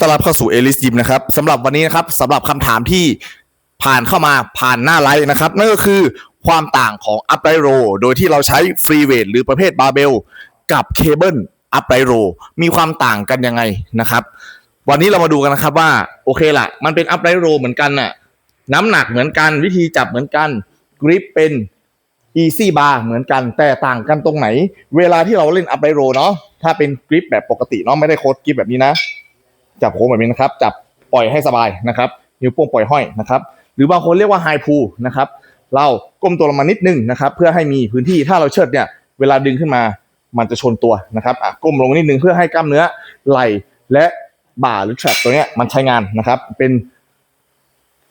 ต้อนรับเข้าสู่เอลิสยิมนะครับสำหรับวันนี้นะครับสำหรับคำถามที่ผ่านเข้ามาผ่านหน้าไลฟ์นะครับ นั่นก็คือความต่างของอัพไ i โรโดยที่เราใช้ฟรีเวทหรือประเภทบาร์เบลกับเคเบิลอัพไ i โรมีความต่างกันยังไงนะครับ วันนี้เรามาดูกันนะครับว่าโอเคละมันเป็นอัพไ i โรเหมือนกันน่ะน้ำหนักเหมือนกันวิธีจับเหมือนกันกริปเป็น Easy Bar เหมือนกันแต่ต่างกันตรงไหน เวลาที่เราเล่นอัพไ i โรเนาะถ้าเป็นกริปแบบปกติเนาะไม่ได้โค้ดกริปแบบนี้นะ จับโค้งแบบนี้นะครับ จับปล่อยให้สบายนะครับ นิ้วโป้งปล่อยห้อยนะครับ หรือบางคนเรียกว่าไฮพูนะครับ เราก้มตัวลงมานิดนึงนะครับ เพื่อให้มีพื้นที่ถ้าเราเชิดเนี่ย เวลาดึงขึ้นมา มันจะชนตัวนะครับอะก้มลงนิดนึงเพื่อให้กล้ามเนื้อไหล่และบ่าหรือแทรปตัวเนี้ยมันใช้งานนะครับ เป็น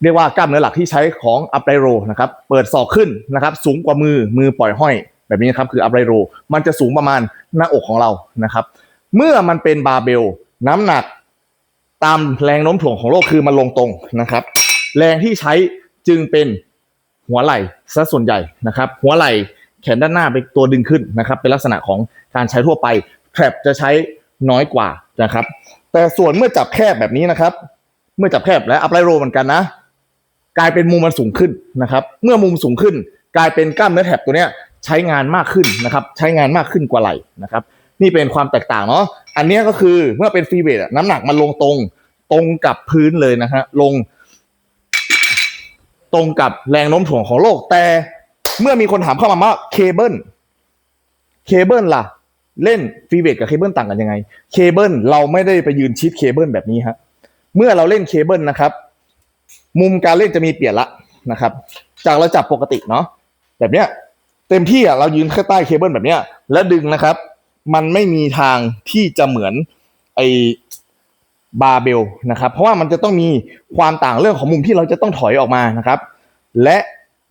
เรียกว่ากล้ามเนื้อหลักที่ใช้ของอัพไ i โรนะครับ เปิดศอกขึ้นนะครับ สูงกว่ามือมือปล่อยห้อย แบบนี้นะครับคืออัพไ i โรมันจะสูงประมาณหน้าอกของเรานะครับ เมื่อมันเป็นบาร์เบลน้ำหนัก ตามแรงโน้มถ่วงของโลกคือมันลงตรงนะครับ แรงที่ใช้จึงเป็นหัวไหล่ซะส่วนใหญ่นะครับ หัวไหล่แขนด้านหน้าเป็นตัวดึงขึ้นนะครับ เป็นลักษณะของการใช้ทั่วไปแทรปจะใช้น้อยกว่านะครับ แต่ส่วนเมื่อจับแคบแบบนี้นะครับ เมื่อจับแคบและอัพไลโรเหมือนกันนะ กลายเป็นมุมมันสูงขึ้นนะครับ เมื่อมุมสูงขึ้น กลายเป็นกล้ามเนื้อแถบตัวเนี้ยใช้งานมากขึ้นนะครับ ใช้งานมากขึ้นกว่าไหล่นะครับ นี่เป็นความแตกต่างเนาะอันนี้ก็คือเมื่อเป็นฟรีเวทอะน้ำหนักมันลงตรงตรงกับพื้นเลยนะฮะลง ตรงกับแรงโน้มถ่วงของโลก แต่เมื่อมีคนถามเข้ามาว่าเคเบิลเคเบิลล่ะ เล่นฟรีเวทกับเคเบิลต่างกันยังไงเคเบิลเราไม่ได้ไปยืนชิดเคเบิลแบบนี้ฮะเมื่อเราเล่นเคเบิลนะครับ มุมการเล่นจะมีเปลี่ยนละนะครับ จากเราจับปกติเนาะแบบเนี้ยเต็มที่อะเรายืนแค่ใต้เคเบิลแบบเนี้ย แล้วดึงนะครับ มันไม่มีทางที่จะเหมือนไอบาเบลนะครับเพราะว่ามันจะต้องมีความต่างเรื่องของมุมที่เราจะต้องถอยออกมานะครับ และ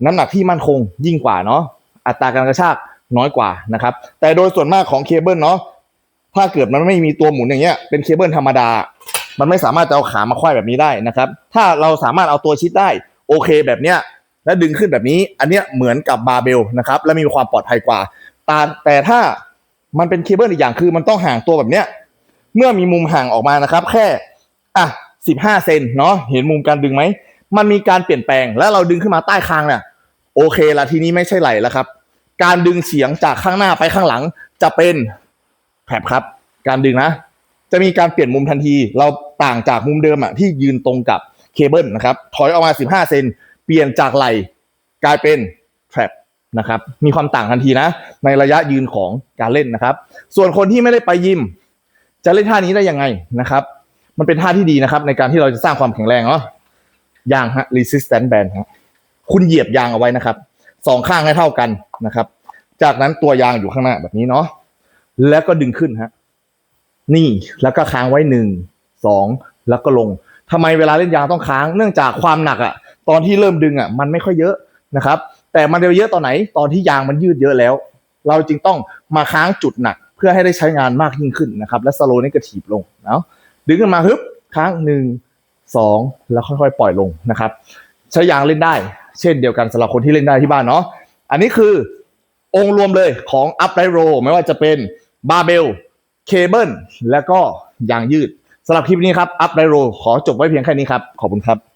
น้ำหนักที่มั่นคงยิ่งกว่าเนาะอัตราการกระชากน้อยกว่านะครับ แต่โดยส่วนมากของเคเบิลเนาะถ้าเกิดมันไม่มีตัวหมุนอย่างเงี้ยเป็นเคเบิลธรรมดา มันไม่สามารถจะเอาขามาควายแบบนี้ได้นะครับ ถ้าเราสามารถเอาตัวชิดได้โอเคแบบเนี้ยแล้วดึงขึ้นแบบนี้ อันเนี้ยเหมือนกับบาเบลนะครับ และมีความปลอดภัยกว่าแต่ถ้า มันเป็นเคเบิลอีกอย่างคือมันต้องห่างตัวแบบเนี้ย เมื่อมีมุมห่างออกมานะครับ แค่อะสิบห้าเซนเนาะเห็นมุมการดึงไหมมันมีการเปลี่ยนแปลงแล้วเราดึงขึ้นมาใต้คางเนี่ยโอเคละทีนี้ไม่ใช่ไหลแล้วครับ การดึงเสียงจากข้างหน้าไปข้างหลังจะเป็นแผลบครับ การดึงนะ จะมีการเปลี่ยนมุมทันที เราต่างจากมุมเดิมอะที่ยืนตรงกับเคเบิลนะครับ ถอยออกมา 15 เซนเปลี่ยนจากไหลกลายเป็นแทรป นะครับมีความต่างทันทีนะ ในระยะยืนของการเล่นนะครับ ส่วนคนที่ไม่ได้ไปยิม จะเล่นท่านี้ได้ยังไงนะครับ มันเป็นท่าที่ดีนะครับ ในการที่เราจะสร้างความแข็งแรงเนาะยางฮะ resistance band ฮะคุณเหยียบยางเอาไว้นะครับสองข้างให้เท่ากันนะครับ จากนั้นตัวยางอยู่ข้างหน้าแบบนี้เนาะแล้วก็ดึงขึ้นฮะนี่แล้วก็ค้างไว้หนึ่งสองแล้วก็ลงทำไมเวลาเล่นยางต้องค้าง เนื่องจากความหนักอะตอนที่เริ่มดึงอะมันไม่ค่อยเยอะนะครับ แต่มันจะเยอะตอนไหน ตอนที่ยางมันยืดเยอะแล้ว เราจึงต้องมาค้างจุดหนัก เพื่อให้ได้ใช้งานมากยิ่งขึ้นนะครับ และสโลนี่ก็ถีบลงเนาะดึงขึ้นมาฮึบค้างหนึ่งสองแล้วค่อยๆ ปล่อยลงนะครับ ใช้ยางเล่นได้ เช่นเดียวกันสำหรับคนที่เล่นได้ที่บ้านเนาะอันนี้คือองค์รวมเลยของ up r i g h t row ไม่ว่าจะเป็นบาร์เบลเคเบิลและก็ยางยืดสำหรับคลิปนี้ครับ up r i g h t row ขอจบไว้เพียงแค่นี้ครับ ขอบคุณครับ